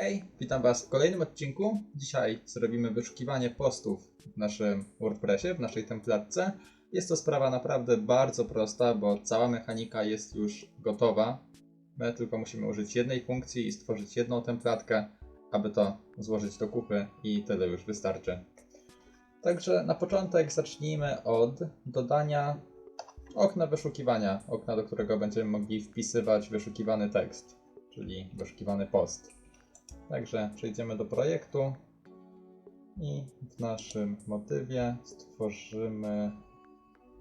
Hej, witam Was w kolejnym odcinku. Dzisiaj zrobimy wyszukiwanie postów w naszym WordPressie, w naszej templatce. Jest to sprawa naprawdę bardzo prosta, bo cała mechanika jest już gotowa. My tylko musimy użyć jednej funkcji i stworzyć jedną templatkę, aby to złożyć do kupy i tyle już wystarczy. Także na początek zacznijmy od dodania okna wyszukiwania, okna, do którego będziemy mogli wpisywać wyszukiwany tekst, czyli wyszukiwany post. Także przejdziemy do projektu i w naszym motywie stworzymy,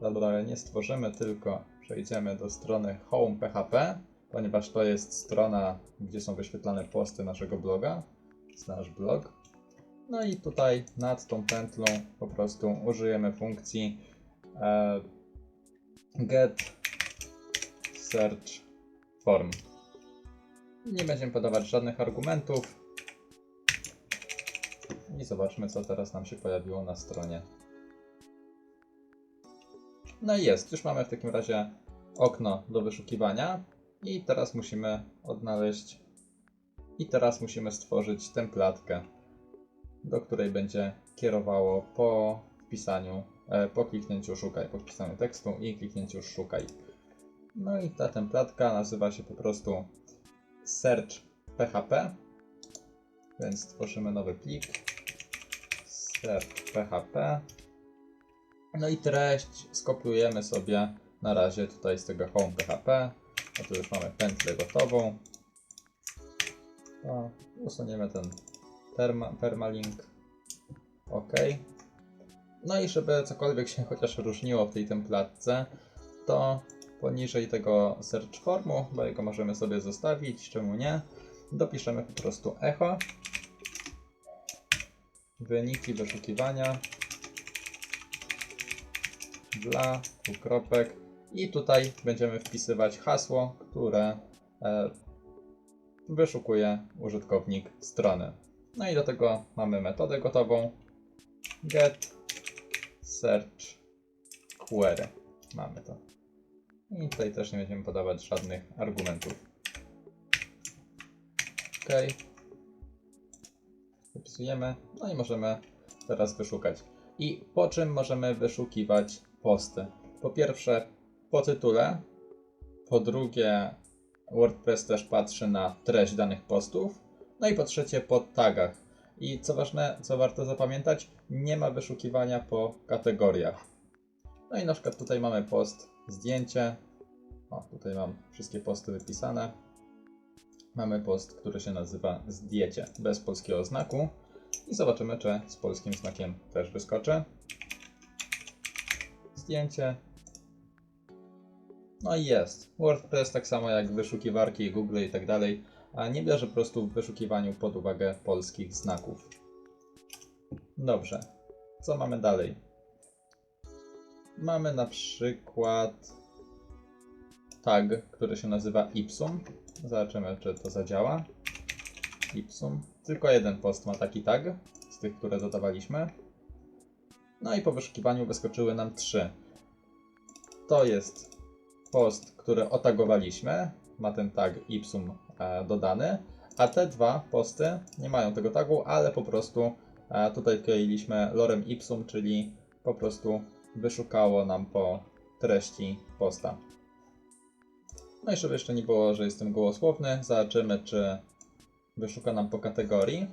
dobra, nie stworzymy, tylko przejdziemy do strony home.php, ponieważ to jest strona, gdzie są wyświetlane posty naszego bloga, jest nasz blog. No i tutaj nad tą pętlą po prostu użyjemy funkcji e, get search form. Nie będziemy podawać żadnych argumentów. I zobaczmy, co teraz nam się pojawiło na stronie. No i jest, już mamy w takim razie okno do wyszukiwania. I teraz musimy odnaleźć. I teraz musimy stworzyć templatkę, do której będzie kierowało po wpisaniu, e, po kliknięciu szukaj, po wpisaniu tekstu i kliknięciu szukaj. No i ta templatka nazywa się po prostu search php, więc stworzymy nowy plik search php. No i treść skopiujemy sobie na razie tutaj z tego home php. No tu już mamy pętlę gotową. To usuniemy ten perma, permalink. OK. No i żeby cokolwiek się chociaż różniło w tej templatce, to poniżej tego search formu, bo jego możemy sobie zostawić, czemu nie, dopiszemy po prostu echo wyniki wyszukiwania dla dwukropek i tutaj będziemy wpisywać hasło, które e, wyszukuje użytkownik strony. No i do tego mamy metodę gotową get search query. Mamy to. I tutaj też nie będziemy podawać żadnych argumentów. OK. Wpisujemy. No i możemy teraz wyszukać. I po czym możemy wyszukiwać posty? Po pierwsze, po tytule. Po drugie, WordPress też patrzy na treść danych postów. No i po trzecie, po tagach. I co ważne, co warto zapamiętać, nie ma wyszukiwania po kategoriach. No i na przykład tutaj mamy post, zdjęcie. O, tutaj mam wszystkie posty wypisane. Mamy post, który się nazywa zdjęcie, bez polskiego znaku. I zobaczymy, czy z polskim znakiem też wyskoczy. Zdjęcie. No i jest. WordPress tak samo jak wyszukiwarki, Google i tak dalej, a nie bierze po prostu w wyszukiwaniu pod uwagę polskich znaków. Dobrze. Co mamy dalej? Mamy na przykład tag, który się nazywa ipsum. Zobaczymy, czy to zadziała. Ipsum. Tylko jeden post ma taki tag z tych, które dodawaliśmy. No i po wyszukiwaniu wyskoczyły nam trzy. To jest post, który otagowaliśmy. Ma ten tag ipsum e, dodany. A te dwa posty nie mają tego tagu, ale po prostu e, tutaj wkleiliśmy lorem ipsum, czyli po prostu wyszukało nam po treści posta. No i żeby jeszcze nie było, że jestem gołosłowny, zobaczymy, czy wyszuka nam po kategorii.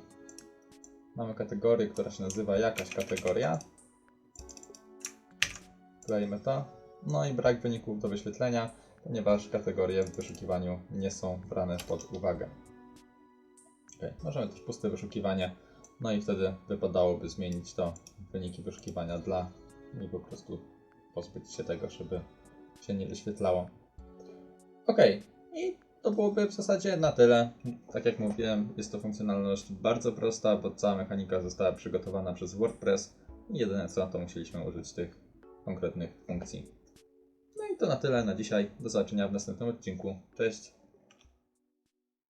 Mamy kategorię, która się nazywa jakaś kategoria. Klejmy to. No i brak wyników do wyświetlenia, ponieważ kategorie w wyszukiwaniu nie są brane pod uwagę. Ok, możemy też puste wyszukiwanie. No i wtedy wypadałoby zmienić to wyniki wyszukiwania dla i po prostu pozbyć się tego, żeby się nie wyświetlało. Ok, i to byłoby w zasadzie na tyle. Tak jak mówiłem, jest to funkcjonalność bardzo prosta, bo cała mechanika została przygotowana przez WordPress. Jedyne co, to musieliśmy użyć tych konkretnych funkcji. No i to na tyle na dzisiaj. Do zobaczenia w następnym odcinku. Cześć!